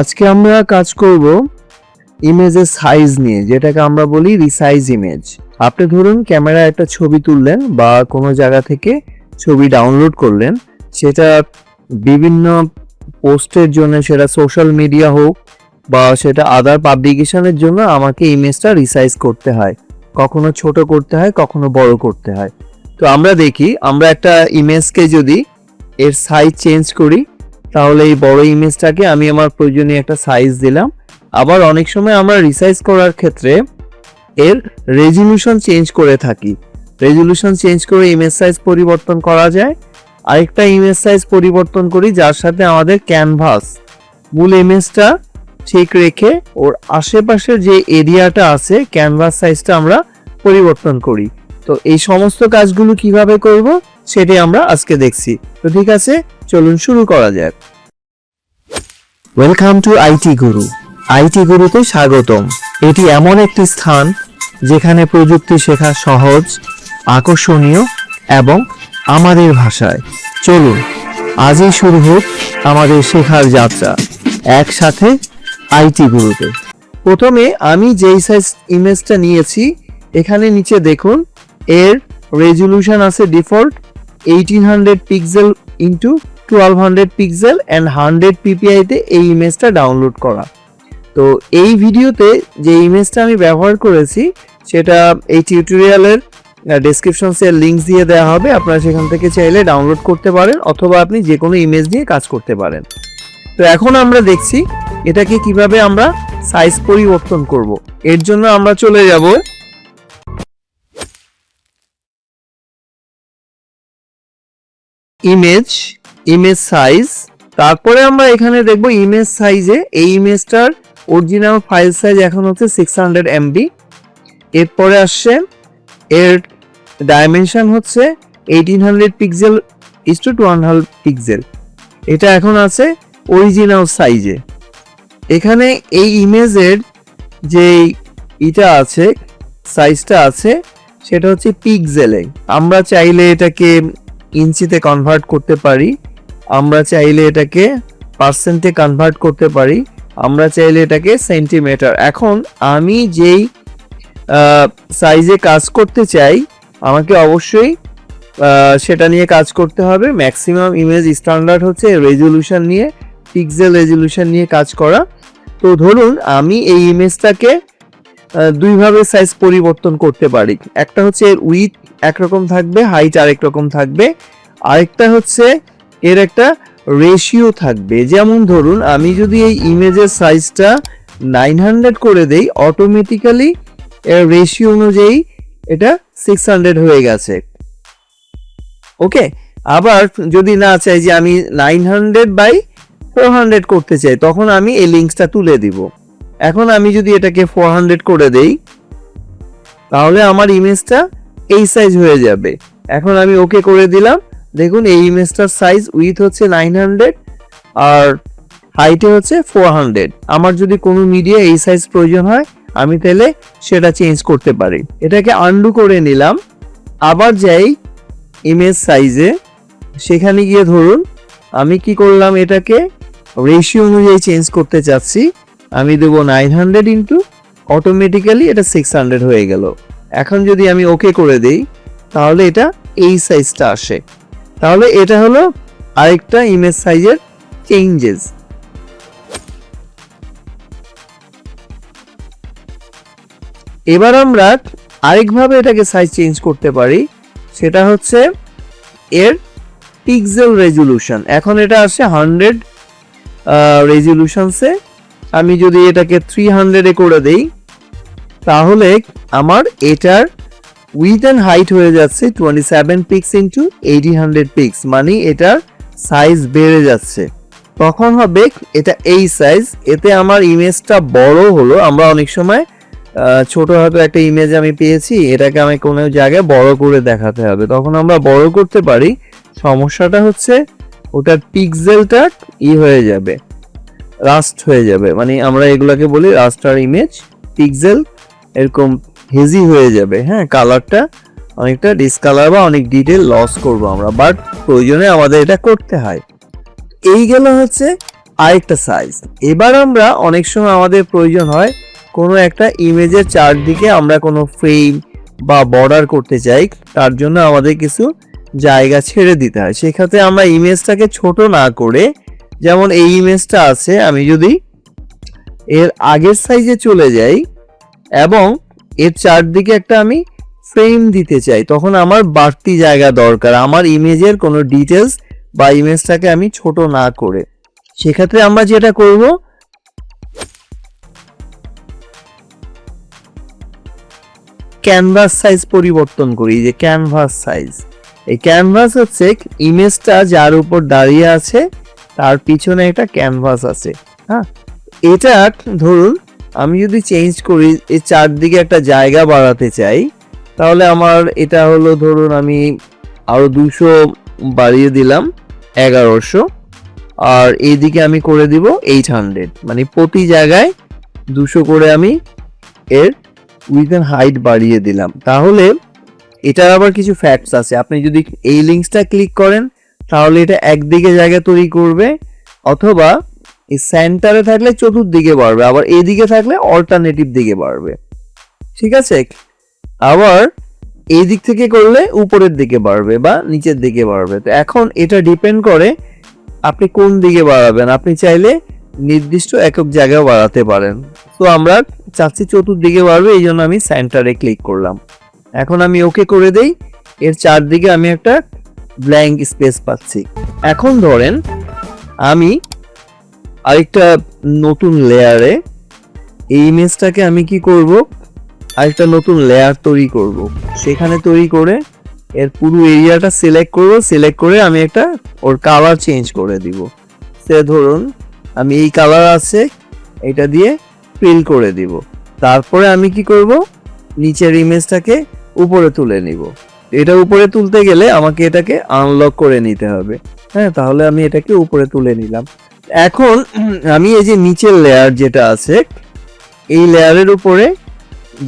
আজকে আমরা কাজ করব ইমেজের সাইজ নিয়ে, যেটাকে আমরা বলি রিসাইজ ইমেজ আপনি ধরুন ক্যামেরায় একটা ছবি তুললেন বা কোনো জায়গা থেকে ছবি ডাউনলোড করলেন, সেটা বিভিন্ন পোস্টের জন্য, সেটা সোশ্যাল মিডিয়া হোক বা সেটা আদার পাবলিকেশনের জন্য আমাকে ইমেজটা রিসাইজ করতে হয়। কখনো ছোট করতে হয়, কখনো বড় করতে হয়। তো আমরা দেখি, আমরা একটা ইমেজকে যদি এর সাইজ চেঞ্জ করি তাহলে এই বড় ইমেজটাকে আমি আমার প্রয়োজনীয় একটা সাইজ দিলাম। আবার অনেক সময় আমরা রিসাইজ করার ক্ষেত্রে এর রেজলিউশন চেঞ্জ করে থাকি। রেজলিউশন চেঞ্জ করে ইমেজ সাইজ পরিবর্তন করা যায়। আরেকটা ইমেজ সাইজ পরিবর্তন করি, যার সাথে আমাদের ক্যানভাস মূল ইমেজটা ঠিক রেখে ওর আশেপাশের যে এরিয়াটা আছে ক্যানভাস সাইজটা আমরা পরিবর্তন করি। তো এই সমস্ত কাজগুলো কীভাবে করব? সেটাই আমরা আজকে দেখছি। তো ঠিক আছে, চলুন শুরু করা যাক। Welcome to IT guru IT গুরুতে স্বাগতম। এটি এমন একটি স্থান যেখানে প্রযুক্তি শেখা সহজ, আকর্ষণীয় এবং আমাদের ভাষায়। চলুন, আজই শুরু হোক আমাদের শেখার যাত্রা একসাথে আইটি গুরুতে প্রথমে আমি যেই সাইজ ইমেজটা নিয়েছি, এখানে নিচে দেখুন, এর রেজলিউশন আছে default eighteen hundred pixel into twelve hundred pixel and hundred পিপিআইতে এই ইমেজটা ডাউনলোড করা। তো এই ভিডিওতে যে ইমেজটা আমি ব্যবহার করেছি, সেটা এই টিউটোরিয়ালের ডেসক্রিপশনসের লিঙ্ক দিয়ে দেওয়া হবে। আপনারা সেখান থেকে চাইলে ডাউনলোড করতে পারেন অথবা আপনি যে কোনো ইমেজ নিয়ে কাজ করতে পারেন। তো এখন আমরা দেখছি এটাকে কীভাবে আমরা সাইজ পরিবর্তন করব। এর জন্য আমরা চলে যাব ইমেজ ইমেজ সাইজ তারপরে আমরা এখানে দেখব ইমেজ সাইজে এই ইমেজটার অরিজিনাল ফাইল সাইজ এখন হচ্ছে সিক্স হান্ড্রেড এমবি এরপরে আসছে, এর ডাইমেনশন হচ্ছে eighteen hundred pixel is two two hundred pixel এটা এখন আছে অরিজিনাল সাইজে এখানে এই ইমেজের যে ইটা আছে সাইজটা আছে, সেটা হচ্ছে পিক্সেলে আমরা চাইলে এটাকে ইঞ্চিতে কনভার্ট করতে পারি, আমরা চাইলে এটাকে পার্সেন্টে কনভার্ট করতে পারি, আমরা চাইলে এটাকে সেন্টিমিটার এখন আমি যেই সাইজে কাজ করতে চাই, আমাকে অবশ্যই সেটা নিয়ে কাজ করতে হবে। ম্যাক্সিমাম ইমেজ স্ট্যান্ডার্ড হচ্ছে রেজলিউশন নিয়ে পিক্সেল রেজলিউশন নিয়ে কাজ করা। তো ধরুন, আমি এই ইমেজটাকে দুইভাবে সাইজ পরিবর্তন করতে পারি। একটা হচ্ছে এর উইথ একরকম থাকবে হাইট আরেক রকম থাকবে। আরেকটা হচ্ছে এর একটা রেশিও থাকবে। যেমন ধরুন, আমি যদি এই ইমেজের সাইজটা নাইন হান্ড্রেড করে দেই অটোমেটিক্যালি এর রেশিও অনুযায়ী এটা সিক্স হান্ড্রেড হয়ে গেছে। ওকে আবার যদি না চাই যে আমি nine hundred by four hundred করতে চাই, তখন আমি এই লিঙ্কসটা তুলে দিব। এখন আমি যদি এটাকে ফোর হান্ড্রেড করে দেই, তাহলে আমার ইমেজটা এই সাইজ হয়ে যাবে। এখন আমি ওকে করে দিলাম। দেখুন, এই ইমেজটার সাইজ উইথ হচ্ছে নাইন হান্ড্রেড আর হাইটে হচ্ছে ফোর হান্ড্রেড আমার যদি কোনো মিডিয়া এই সাইজ প্রয়োজন হয়, আমি তাহলে সেটা চেঞ্জ করতে পারি। এটাকে আন্ডু করে নিলাম। আবার যাই ইমেজ সাইজে সেখানে গিয়ে ধরুন, আমি কি করলাম এটাকে রেশিও অনুযায়ী চেঞ্জ করতে চাচ্ছি। আমি দেবো নাইন হান্ড্রেড ইন্টু অটোমেটিক্যালি এটা সিক্স হান্ড্রেড হয়ে গেল। এখন যদি আমি ওকে করে দিই, তাহলে এটা এই সাইজটা আসে। তাহলে এটা হলো আরেকটা ইমেজ সাইজের চেঞ্জেস এবার আমরা আরেকভাবে এটাকে সাইজ চেঞ্জ করতে পারি, সেটা হচ্ছে এর পিক্সেল রেজলিউশন এখন এটা আসে হান্ড্রেড রেজলিউশনসে আমি যদি এটাকে থ্রি হান্ড্রেডে করে দেই, তাহলে আমার এটার উইথ অ্যান্ড হাইট হয়ে যাচ্ছে twenty seven pix into eighteen hundred pix মানে এটার সাইজ বেড়ে যাচ্ছে। তখন হবে এটা এই সাইজ এতে আমার ইমেজটা বড় হলো। আমরা অনেক সময় ছোট হয়তো একটা ইমেজ আমি পেয়েছি, এটাকে আমি কোনো জায়গায় বড় করে দেখাতে হবে। তখন আমরা বড় করতে পারি, সমস্যাটা হচ্ছে ওটার পিক্সেলটা ই হয়ে যাবে। রাস্ট হয়ে যাবে। মানে আমরা এগুলাকে বলি রাস্টার ইমেজ পিক্সেল এরকম হেজি হয়ে যাবে। হ্যাঁ কালারটা অনেকটা ডিসকালার বা অনেক ডিটেল লস করব আমরা বাট প্রয়োজনে আমাদের এটা করতে হয়। এই গেল হচ্ছে আরেকটা সাইজ এবার আমরা অনেক সময় আমাদের প্রয়োজন হয় কোনো একটা ইমেজের চারদিকে আমরা কোনো ফ্রেম বা বর্ডার করতে চাই, তার জন্য আমাদের কিছু জায়গা ছেড়ে দিতে হয়। সেক্ষেত্রে আমরা ইমেজটাকে ছোট না করে যেমন এই ইমেজটা আছে, আমি যদি এর আগের সাইজে চলে যাই এবং এর চারদিকে একটা আমি ফ্রেম দিতে চাই, তখন আমার বাড়তি জায়গা দরকার। আমার ইমেজের কোনো ডিটেলস বা ইমেজটাকে আমি ছোট না করে। সেক্ষেত্রে আমরা যেটা করব ক্যানভাস সাইজ পরিবর্তন করি যে ক্যানভাস সাইজ এই ক্যানভাস হচ্ছে ইমেজটা যার উপর দাঁড়িয়ে আছে তার পিছনে একটা ক্যানভাস আছে হ্যাঁ? এটা ধরুন, আমি যদি চেঞ্জ করি এই চারদিকে একটা জায়গা বাড়াতে চাই, তাহলে আমার এটা হলো ধরুন আমি আরও দুশো বাড়িয়ে দিলাম, এগারোশো, আর এইদিকে আমি করে দিব এইট হান্ড্রেড মানে প্রতি জায়গায় দুশো করে আমি এর উইথ অ্যান্ড হাইট বাড়িয়ে দিলাম। তাহলে এটার আবার কিছু ফ্যাক্টস আছে, আপনি যদি এই লিঙ্কসটা ক্লিক করেন তাহলে এটা একদিকে জায়গা তৈরি করবে, অথবা এই সেন্টারে থাকলে চতুর্দিকে বাড়বে, আবার এদিকে থাকলে অল্টারনেটিভ দিকে বাড়বে। ঠিক আছে? আবার এই দিক থেকে করলে উপরের দিকে বাড়বে বা নিচের দিকে বাড়বে। তো এখন এটা ডিপেন্ড করে আপনি কোন দিকে বাড়াবেন। আপনি চাইলে নির্দিষ্ট একক জায়গায় বাড়াতে পারেন। তো আমরা চাচ্ছি চতুর্দিকে বাড়বে, এই জন্য আমি সেন্টারে ক্লিক করলাম। এখন আমি ওকে করে দেই। এর চারদিকে আমি একটা ব্ল্যাঙ্ক স্পেস পাচ্ছি। এখন ধরেন আমি আরেকটা নতুন লেয়ারে এই ইমেজটাকে আমি কি করব? আরেকটা নতুন লেয়ার তৈরি করব। সেখানে তৈরি করে এর পুরো এরিয়াটা সিলেক্ট করব সিলেক্ট করে আমি একটা ওর কালার চেঞ্জ করে দিব। সে ধরুন আমি এই কালার আছে, এটা দিয়ে ফিল করে দিব। তারপরে আমি কি করব? নিচের ইমেজটাকে উপরে তুলে নিব। এটা উপরে তুলতে গেলে আমাকে এটাকে আনলক করে নিতে হবে। হ্যাঁ তাহলে আমি এটাকে উপরে তুলে নিলাম। এখন আমি এই যে নিচের লেয়ার যেটা আছে, এই লেয়ারের উপরে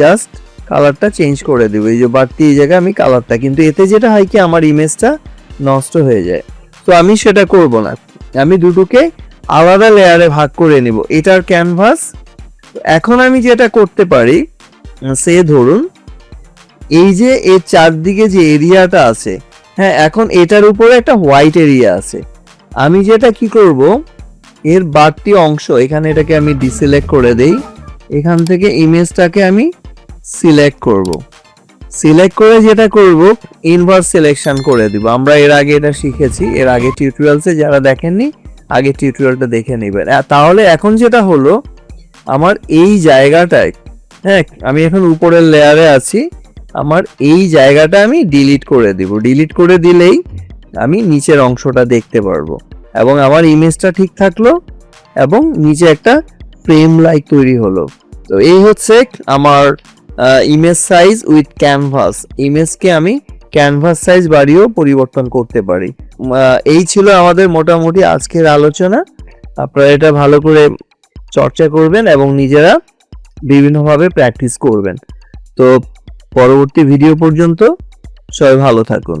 জাস্ট কালারটা চেঞ্জ করে দেবো। এই যে বাড়তি এই জায়গায় আমি কালারটা কিন্তু এতে যেটা হয় কি, আমার ইমেজটা নষ্ট হয়ে যায়। তো আমি সেটা করব না। আমি দুটোকে আলাদা লেয়ারে ভাগ করে নিব। এটার ক্যানভাস এখন আমি যেটা করতে পারি, সে ধরুন এই যে এর চারদিকে যে এরিয়াটা আছে হ্যাঁ এখন এটার উপরে একটা হোয়াইট এরিয়া আছে। আমি যেটা কি করব, এর বাড়তি অংশ, এখানে এটাকে আমি ডিসিলেক্ট করে দেই, এখান থেকে ইমেজটাকে আমি সিলেক্ট করব। সিলেক্ট করে যেটা করব ইনভার্স সিলেকশন করে দিব। আমরা এর আগে এটা শিখেছি, এর আগে টিউটোরিয়ালসে যারা দেখেননি, আগে টিউটোরিয়ালটা দেখে নেবেন। তাহলে এখন যেটা হলো, আমার এই জায়গাটায় হ্যাঁ আমি এখন উপরের লেয়ারে আছি আমার এই জায়গাটা আমি ডিলিট করে দিব। ডিলিট করে দিলেই আমি নিচের অংশটা দেখতে পারব। এবং আমার ইমেজটা ঠিক থাকল এবং নিচে একটা ফ্রেম লাইক তৈরি হলো। তো এই হচ্ছে আমার ইমেজ সাইজ উইথ ক্যানভাস ইমেজকে আমি ক্যানভাস সাইজ বাড়িয়েও পরিবর্তন করতে পারি। এই ছিল আমাদের মোটামুটি আজকের আলোচনা। আপনারা এটা ভালো করে চর্চা করবেন এবং নিজেরা বিভিন্নভাবে প্র্যাকটিস করবেন। তো পরবর্তী ভিডিও পর্যন্ত সবাই ভালো থাকুন।